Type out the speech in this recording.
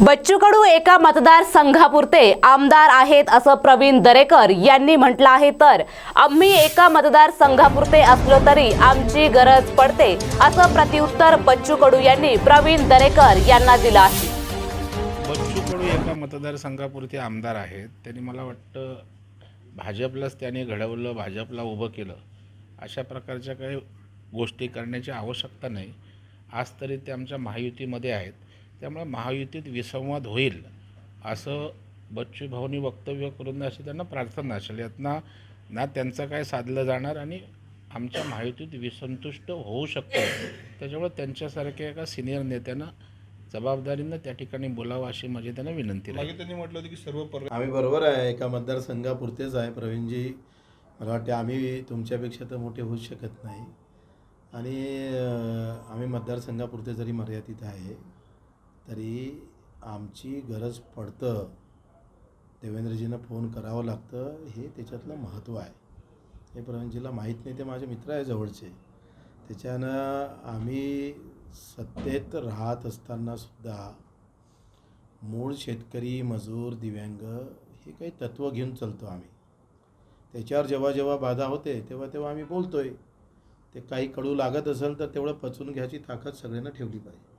बच्चू कडू एका मतदारसंघापुरते आमदार आहेत असं प्रवीण दरेकर यांनी म्हटलं आहे. तर आम्ही एका मतदारसंघापुरते असलो तरी आमची गरज पडते असं प्रत्युत्तर बच्चू कडू यांनी प्रवीण दरेकर यांना दिलं आहे. बच्चू कडू एका मतदारसंघापुरते आमदार आहेत. त्यांनी मला वाटतं भाजपलाच त्याने घडवलं भाजपला उभं केलं. अशा प्रकारच्या काही गोष्टी करण्याची आवश्यकता नाही. आज तरी ते आमच्या महायुतीमध्ये आहेत. त्यामुळे महायुतीत विसंवाद होईल असं बच्चू भाऊनी वक्तव्य करून अशी त्यांना प्रार्थना असेल. यातना ना त्यांचं काय साधलं जाणार आणि आमच्या महायुतीत विसंतुष्ट होऊ शकतं. त्याच्यामुळे त्यांच्यासारख्या एका सिनियर नेत्यानं जबाबदारीनं त्या ठिकाणी बोलावं अशी माझी त्यांना विनंती त्यांनी म्हटलं होतं की सर्व पर आम्ही बरोबर आहे. एका मतदारसंघापुरतेच आहे. प्रवीणजी मला वाटते आम्ही तुमच्यापेक्षा तर मोठे होऊच शकत नाही. आणि आम्ही मतदारसंघापुरते जरी मर्यादित आहे तरी आमची गरज पडतं. देवेंद्रजींना फोन करावं लागतं. हे त्याच्यातलं महत्त्व आहे. हे प्रवीणजीला माहीत नाही ते माझे मित्र आहे जवळचे. त्याच्यानं आम्ही सत्तेत राहत असतानासुद्धा मूळ शेतकरी मजूर दिव्यांग हे काही तत्त्व घेऊन चालतो आम्ही. त्याच्यावर जेव्हा जेव्हा बाधा होते तेव्हा तेव्हा आम्ही बोलतो आहे ते काही कडू लागत असेल तर तेवढं पचवून घ्यायची ताकद सगळ्यांना ठेवली पाहिजे.